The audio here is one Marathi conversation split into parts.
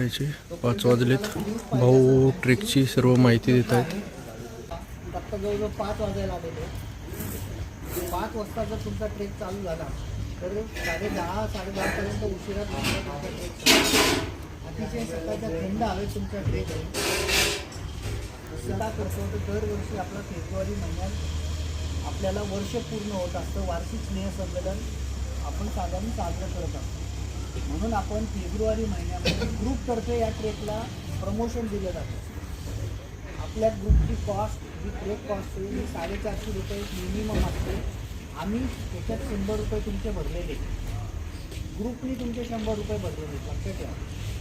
पहाटेचे पाच वाजलेत. भाऊ ट्रेकची सर्व माहिती देत आहेत. आत्ता जवळजवळ पाच वाजायला आलेले पाच वाजता जर तुमचा ट्रेक चालू झाला तर साडे दहा साडे दहापर्यंत उशिरा तुमचा ट्रेक अतिशय सकाळचा थंड हवेत तुमचा ट्रेक आहे का करतो तर दरवर्षी आपला फेब्रुवारी महिन्यात आपल्याला वर्ष पूर्ण होत असतं. वार्षिक स्नेह संमेलन आपण साधारण साजरं करत असतो म्हणून आपण फेब्रुवारी महिन्यामध्ये ग्रुपतर्फे या ट्रेकला प्रमोशन दिलं जातं. आपल्या ग्रुपची कॉस्ट जी ट्रेक कॉस्ट आहे ही साडेचारशे रुपये मिनिमम असते. आम्ही त्याच्यात शंभर रुपये तुमचे भरलेले ग्रुपनी तुमचे शंभर रुपये भरलेले लक्षात ठेवा.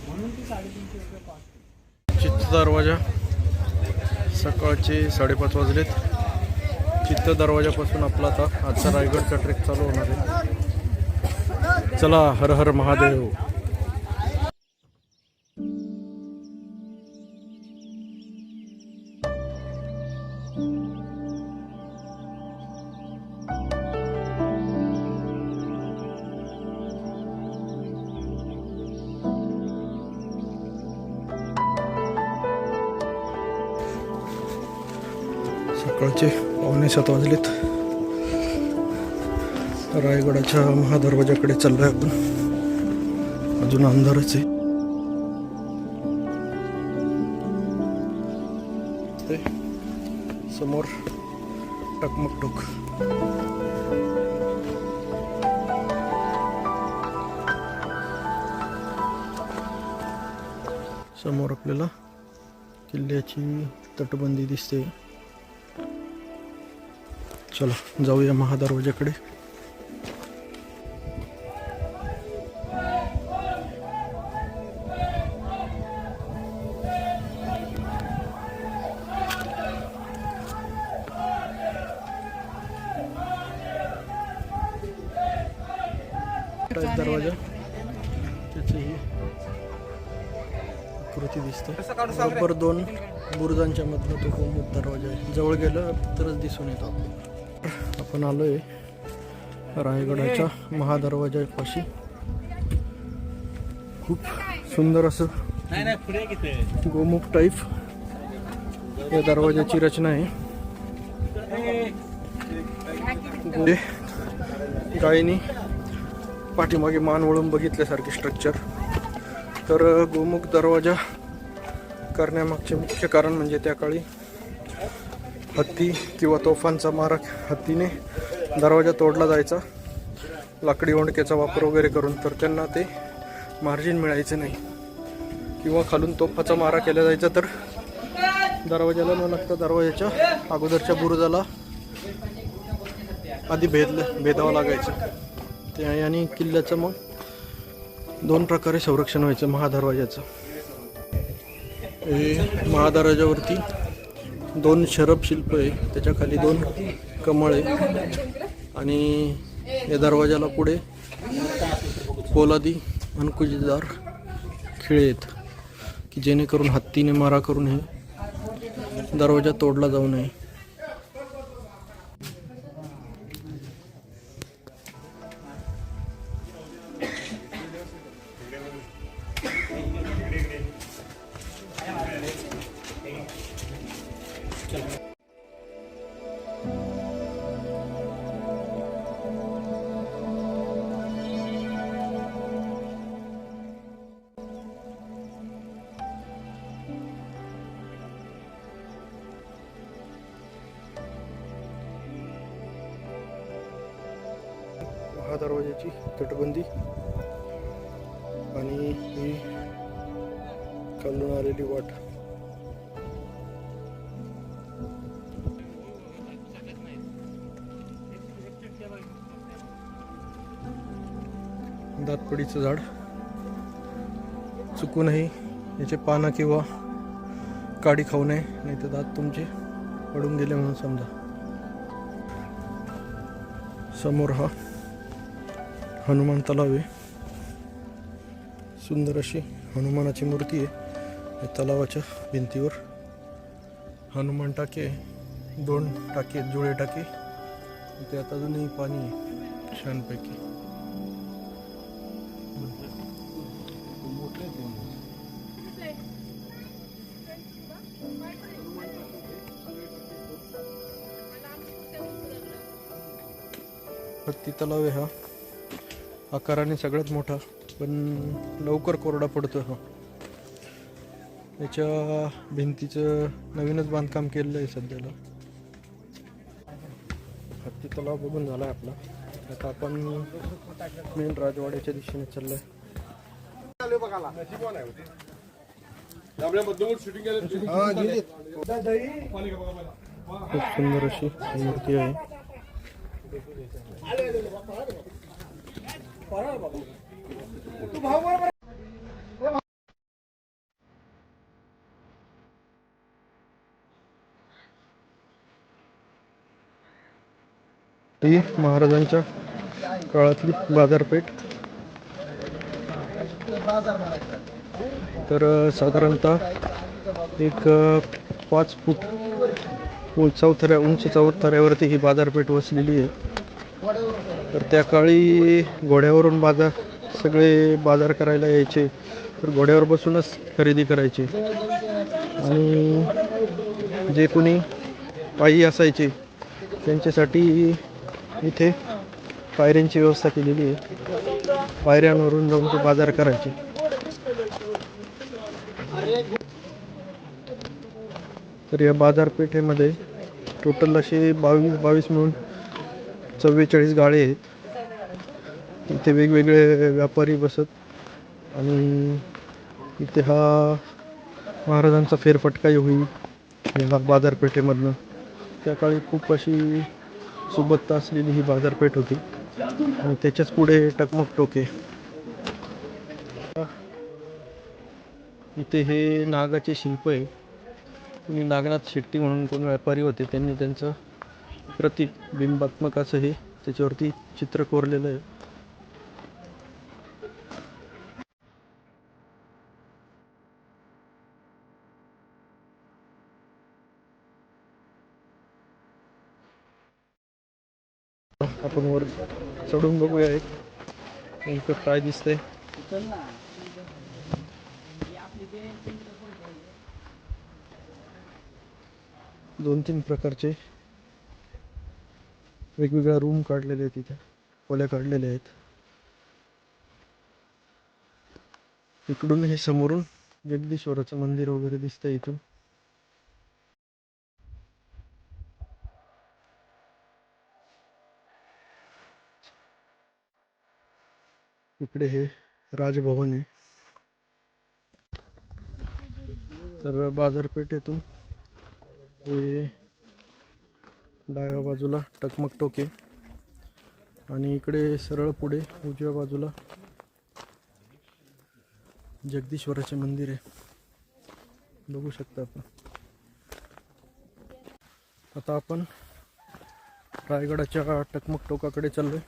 म्हणून ती साडेतीनशे रुपये कॉस्ट चित्त दरवाजा. सकाळचे साडेपाच वाजलेत. चित्त दरवाजापासून आपला आता आजचा रायगडचा ट्रेक चालू होणार आहे. चला हर हर महादेव. सकाळचे पावणे सात वाजलेत. रायगडाच्या महादरवाजाकडे चाललोय आपण. अजून अंधारच आहे. ते समोर टकमक टोक. समोर आपल्याला किल्ल्याची तटबंदी दिसते. चला जाऊया महादरवाजाकडे दरवाजा. त्याची ही आकृती दिसते बरोबर दोन बुरुजांच्या मधनं तो गोमुख दरवाजा आहे. जवळ गेलं तरच दिसून येतो आपण आपण आलोय रायगडाच्या महादरवाजापाशी. खूप सुंदर असं गोमुख टाईप या दरवाजाची रचना आहे. गायीनी पाठीमागे मान वळून बघितल्यासारखे स्ट्रक्चर तर गोमुख दरवाजा करण्यामागचे मुख्य कारण म्हणजे त्या काळी हत्ती किंवा तोफांचा मारा हत्तीने दरवाजा तोडला जायचा. लाकडी ओंडक्याचा वापर वगैरे करून तर त्यांना ते मार्जिन मिळायचं नाही. किंवा खालून तोफाचा मारा केला जायचा तर दरवाजाला न लागता दरवाजाच्या अगोदरच्या बुरुजाला आधी भेद भेदावं लागायचं. त्या आणि किल्ल्याचं मग दोन प्रकारे संरक्षण व्हायचं महादरवाजाचं. हे महादरवाजावरती दोन शरब शिल्प आहे त्याच्याखाली दोन कमळ आहे. आणि या दरवाजाला पुढे पोलादी अनकुजदार खिळे आहेत की जेणेकरून हत्तीने मारा करून हे दरवाजा तोडला जाऊ नये. दरवाजाची तटबंदी. आणि ही खालून आलेली वाट. दातपडीचं झाड. चुकूनही याचे पानं किंवा काडी खाऊ नये नाही तर दात तुमचे पडून गेले म्हणून समजा. समोर हा हनुमान तलाव आहे. सुंदर अशी हनुमानाची मूर्ती आहे. तलावाच्या भिंतीवर हनुमान टाके दोन टाके जुळे टाके. त्यात अजूनही पाणी आहे छानपैकी. हत्ती तलाव आहे हा. आकाराने सगळ्यात मोठा पण लवकर कोरडा पडतो हा. याच्या भिंतीचं नवीनच बांधकाम केलेलं आहे सध्याला. हत्ती तलाव बघून झाला आहे आपला. आता आपण मेन राजवाड्याच्या दिशेने चाललोय. खूप सुंदर अशी मूर्ती आहे. ती महाराजांच्या काळातली बाजारपेठ. तर साधारणतः एक पाच फूट उंच चौथऱ्या उंच चौथऱ्यावरती ही बाजारपेठ वसलेली आहे. तर त्या काळी घोड्यावरून बाजार सगळे बाजार करायला यायचे. तर घोड्यावर बसूनच खरेदी करायचे. आणि जे कोणी पायी असायचे त्यांच्यासाठी इथे पायऱ्यांची व्यवस्था केलेली आहे. पायऱ्यांवरून जाऊन ते बाजार करायचे. तर या बाजारपेठेमध्ये टोटल असे बावीस बावीस मिळून चव्वेचाळीस गाळे आहेत. इथे वेगवेगळे व्यापारी बसत. आणि इथे हा महाराजांचा फेरफटकाही होईल या बाजारपेठेमधनं. त्या काळी खूप अशी सुबत्ता असलेली ही बाजारपेठ होती. आणि त्याच्याच पुढे टकमक टोके. इथे हे नागाचे शिल्प आहे. कुणी नागनाथ शेट्टी म्हणून कोण व्यापारी होते त्यांनी त्यांचं प्रतीक बिंबात्मक असं हे त्याच्यावरती चित्र कोरलेलं आहे. आपण वर चढून बघूया एक. नेमकं काय दिसतंय. दोन तीन प्रकारचे वेगवेगळ्या रूम काढलेले आहेत तिथे खोल्या काढलेल्या आहेत. इकडून हे समोरून जगदीश्वराचं मंदिर वगैरे दिसतंय इथून. इकडे हे राजभवन आहे. तर बाजारपेठेतून हे डाव्या बाजूला टकमक टोके. आणि इकडे सरळ पुढे उजव्या बाजूला जगदीश्वराचे मंदिर आहे. बघू शकता आपण. आता आपण रायगडाच्या टकमक टोकाकडे चाललोय.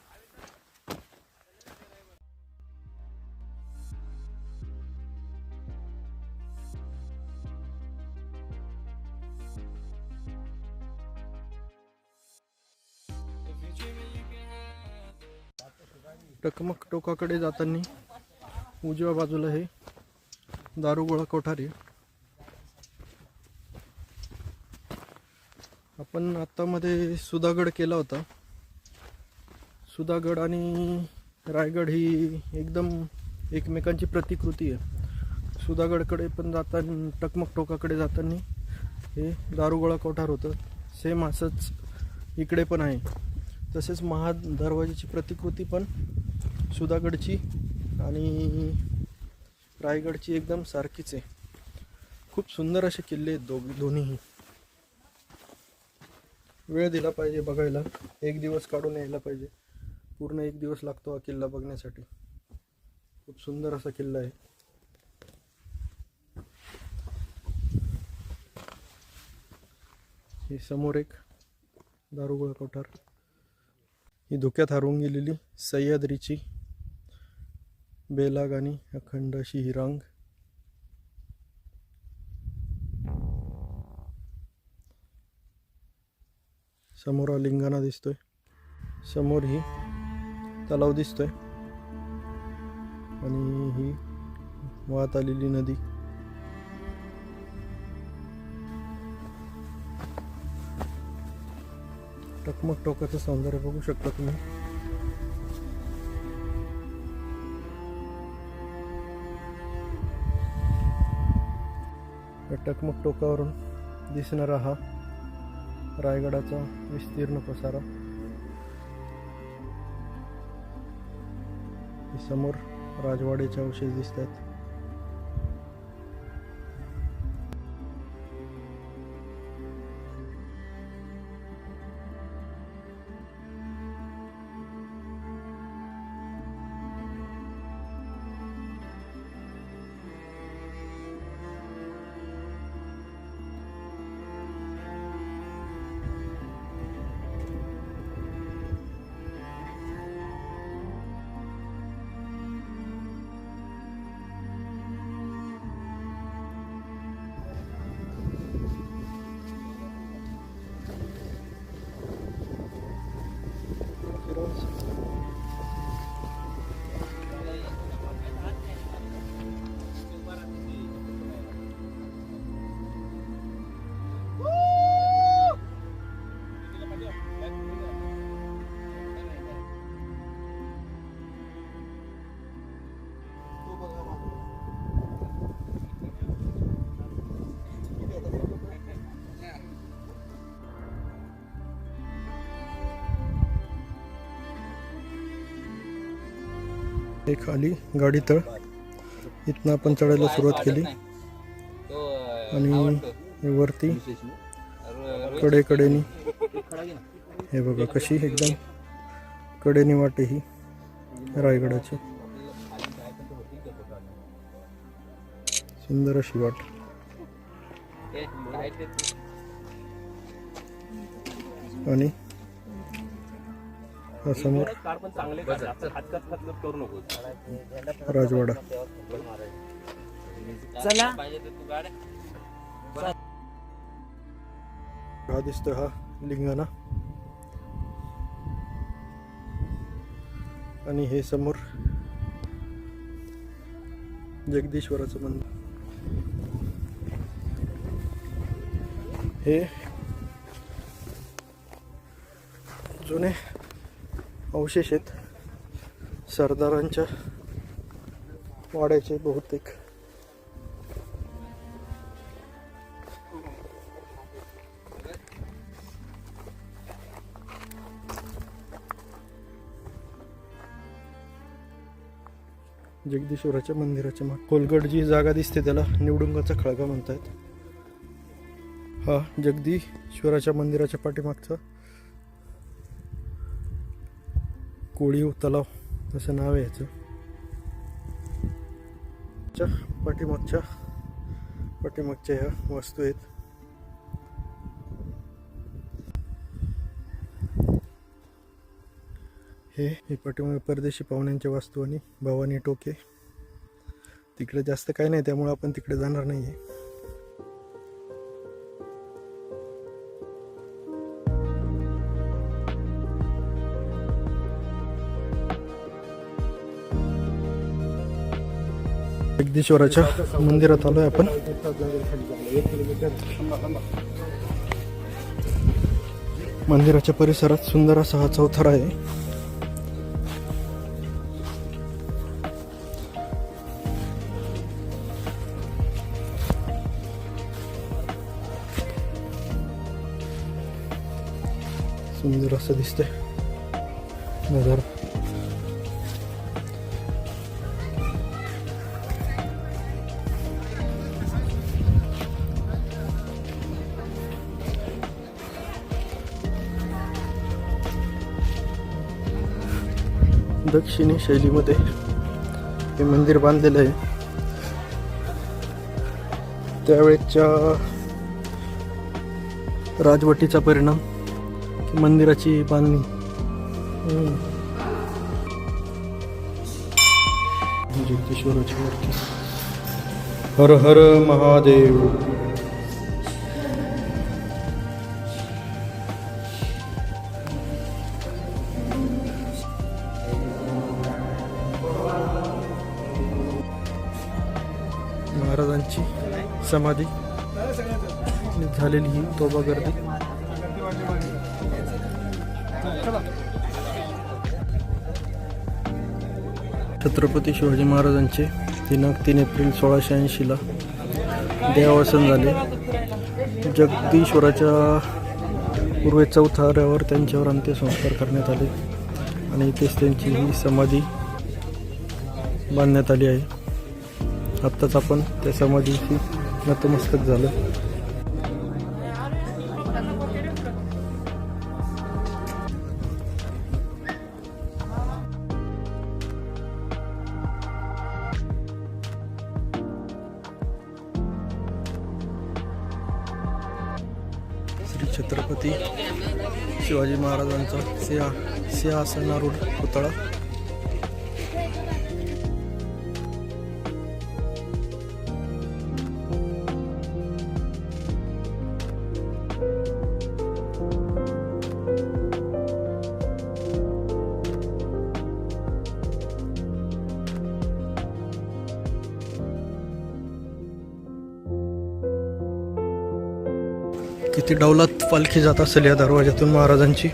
टकमक टोकाकडे जाताना उजव्या बाजूला हे दारुगोळा कोठारी. आपण आत्तामध्ये सुधागड केला होता. सुधागड आणि रायगड ही एकदम एकमेकांची प्रतिकृती आहे. सुधागडकडे पण जाताना टकमक टोकाकडे जाताना हे दारुगोळा कोठार होतं. सेम असंच इकडे पण आहे. तसेच महा दरवाजाची प्रतिकृती पण सुधागडची आणि रायगडची एकदम सारखीच आहे. खूप सुंदर असे किल्ले आहेत दोघ दोन्हीही. वेळ दिला पाहिजे बघायला. एक दिवस काढून यायला पाहिजे. पूर्ण एक दिवस लागतो हा किल्ला बघण्यासाठी. खूप सुंदर असा किल्ला आहे. हे समोर एक दारुगोळा कोठार. ही धुक्यात हरवून गेलेली सह्याद्रीची बेलाग आणि अखंड अशी ही रांग. समोर हा लिंगाणा दिसतोय. समोर ही तलाव दिसतोय. आणि ही वाहत आलेली नदी. टकमक टोकाचं सौंदर्य बघू शकता तुम्ही. टकमक टोकावरून दिसणारा हा रायगडाचा विस्तीर्ण पसारा. समोर राजवाड्याच्या अवशेष दिसत हे खाली गाडी तळ. इथनं आपण चढायला सुरुवात केली. आणि वरती कडे कडेनी हे बघा कशी एकदम कडेनी वाटे ही रायगडाची. सुंदर अशी वाट. आणि समोर. राजवाडा. हा दिसतोय हा लिंगाणा. आणि हे समोर जगदीश्वराचं मंदिर. हे जुने अवशेष आहेत. सरदारांच्या वाड्याचे बहुतेक. जगदीश्वराच्या मंदिराच्या माग कोलगड जी जागा दिसते त्याला निवडुंगाचा खळगा म्हणतायत. हा जगदीश्वराच्या मंदिराच्या पाठीमागचा कोळीव तलाव असं नाव आहे याचं. च्या पाठीमागच्या पाठीमागच्या ह्या वस्तू आहेत. हे हे पाठीमागे परदेशी पाहुण्यांच्या वस्तू आणि भवानी टोके. तिकडे जास्त काही नाही त्यामुळे आपण तिकडे जाणार नाही आहे जगदीश्वराच्या मंदिरात आलोय आपण. मंदिराच्या परिसरात सुंदर असा हा चौथरा आहे. सुंदर असं दिसतंय. नजारा. दक्षिणी शैलीमध्ये हे मंदिर बांधलेलं आहे. त्यावेळेच्या राजवटीचा परिणाम मंदिराची बांधणी. जगदीश्वराची मूर्ती. हर हर महादेव. समाधी झालेली ही तोबा गर्दी छत्रपती शिवाजी महाराजांचे दिनांक तीन एप्रिल सोळाशे ऐंशीला देहावसन झाले. जगदीश्वराच्या पूर्वे चौथाऱ्यावर त्यांच्यावर अंत्यसंस्कार करण्यात आले आणि इथेच त्यांची ही समाधी बांधण्यात आली आहे. आत्ताच आपण त्या समाधीची नतमस्तक झालं. श्री छत्रपती शिवाजी महाराजांचा सिंहा सिंहासनारूढ पुतळा. किती डौलात पालखी जात असेल या दरवाज्यातून महाराजांची.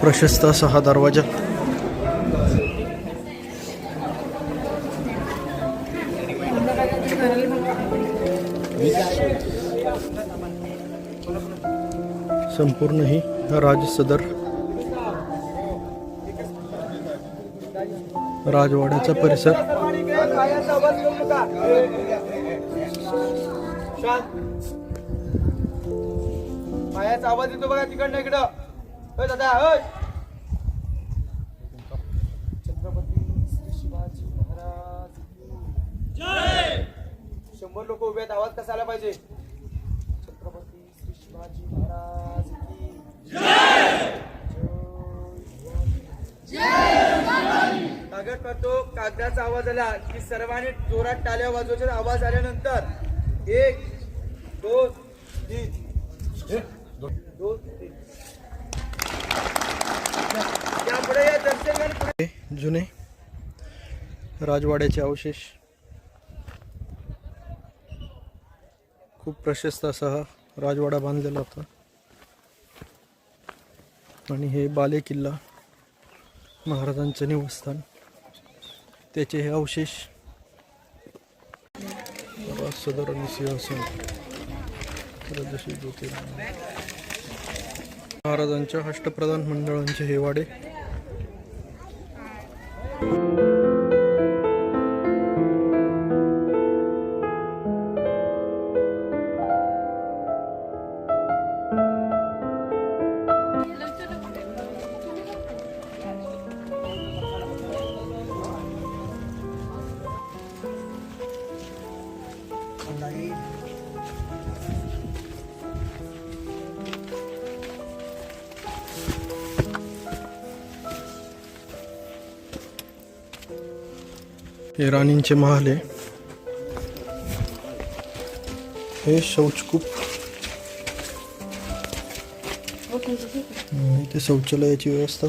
प्रशस्त असा हा दरवाजा. संपूर्ण ही राज सदर. राजवाड्याचा परिसर. गॅस आवाज येतो बघा तिकडनं इकडं. होय दादा होय. छत्रपती श्री शिवाजी महाराज शंभर लोक उभे आहेत आवाज कसा आला पाहिजे? छत्रपती श्री शिवाजी महाराज कागद करतो कागदाचा आवाज आला की सर्वांनी जोरात टाल्या वाजवच्या आवाज आल्यानंतर एक दोन तीन. जुने राजवाड्याचे अवशेष. खूप प्रशस्त असा हा राजवाडा बांधलेला होता. आणि हे बाले किल्ला महाराजांचं निवासस्थान. त्याचे हे अवशेष. सदर आणि सिंहासन. जसे महाराजांच्या अष्टप्रधान मंडळांचे हे वाडे. हे राणींचे महाल आहे. हे शौचकूप. इथे शौचालयाची व्यवस्था.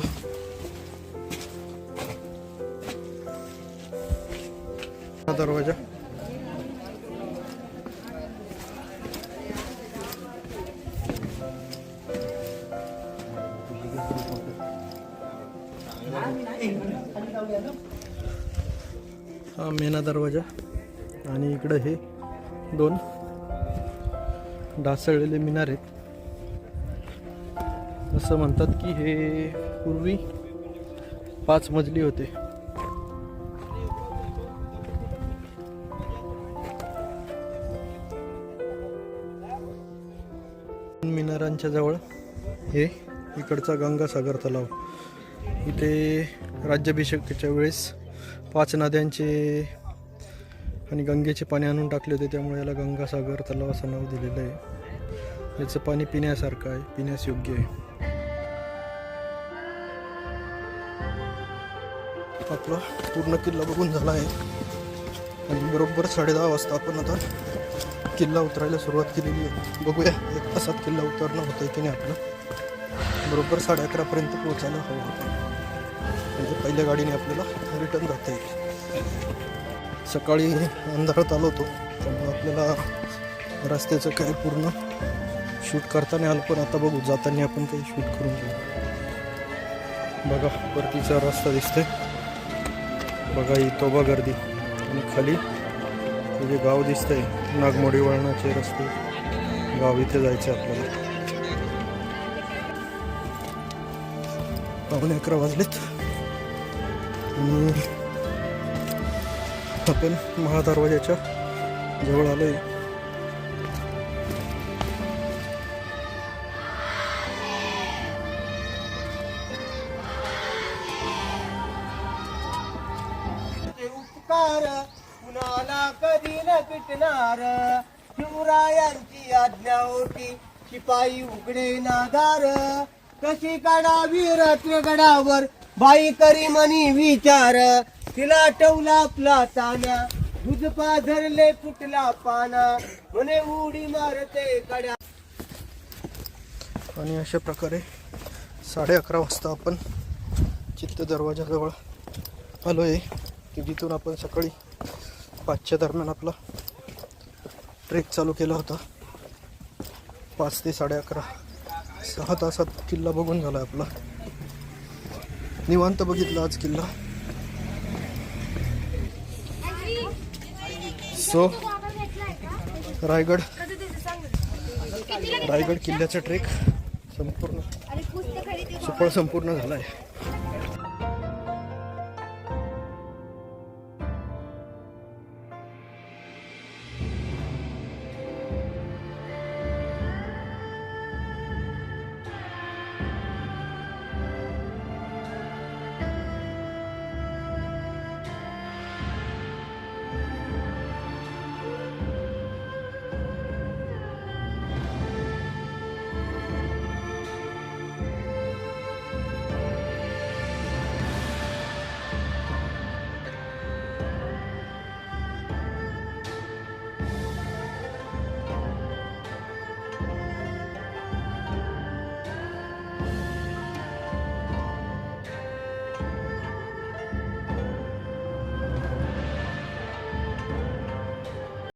हा मेना दरवाजा आणि इकडं हे दोन ढासळलेले मिनार आहेत. असं म्हणतात की हे पूर्वी पाच मजली होते. मिनारांच्या जवळ हे इकडचा गंगासागर तलाव. इथे राज्याभिषेकाच्या वेळेस पाच नद्यांचे आणि गंगेचे पाणी आणून टाकले होते त्यामुळे याला गंगासागर तलाव असं नाव दिलेलं आहे. याचं पाणी पिण्यासारखं आहे पिण्यास योग्य आहे. आपला पूर्ण किल्ला बघून झाला आहे. आणि बरोबर साडे दहा वाजता आपण आता किल्ला उतरायला सुरुवात केलेली आहे. बघूया एक तासात किल्ला उतरणं होतं की नाही आपलं. बरोबर साडे अकरापर्यंत पोहोचायला हवं होतं. म्हणजे पहिल्या गाडीने आपल्याला रिटर्न जाता येईल. सकाळी अंधारात आलो होतो त्यामुळे आपल्याला रस्त्याचं काय पूर्ण शूट करता नाही आलं पण आता बघू जाताना आपण काही शूट करून घेऊ. बघा परतीचा रस्ता दिसतोय. बघा ही तोबा गर्दी. आणि खाली म्हणजे जे गाव दिसतंय नागमोडी वळणाचे रस्ते. गाव इथे जायचे आपल्याला. पावणे अकरा वाजलेत. आणि आपण महादरवाजाच्या जवळ आलो आहे उपकार कुणाला कधी न पिटणार? शिवरायांची आज्ञा होती शिपाई उघडे नागार. कशी काढावी रत्नगडावर? बाई करी मनी विचार. तिला टवला आपला ताना. दूध धरले फुटला पाना. म्हणे उडी मारते कड्या आणि अशा प्रकारे साडे अकरा वाजता आपण चित्त दरवाजाजवळ आलो आहे की जिथून आपण सकाळी पाचच्या दरम्यान आपला ट्रेक चालू केला होता. पाच ते साडे अकरा. सहा तासात किल्ला बघून झाला आपला. निवांत बघितला आज किल्ला. सो रायगड. रायगड किल्ल्याचा ट्रेक संपूर्ण. सुफळ संपूर्ण झाला आहे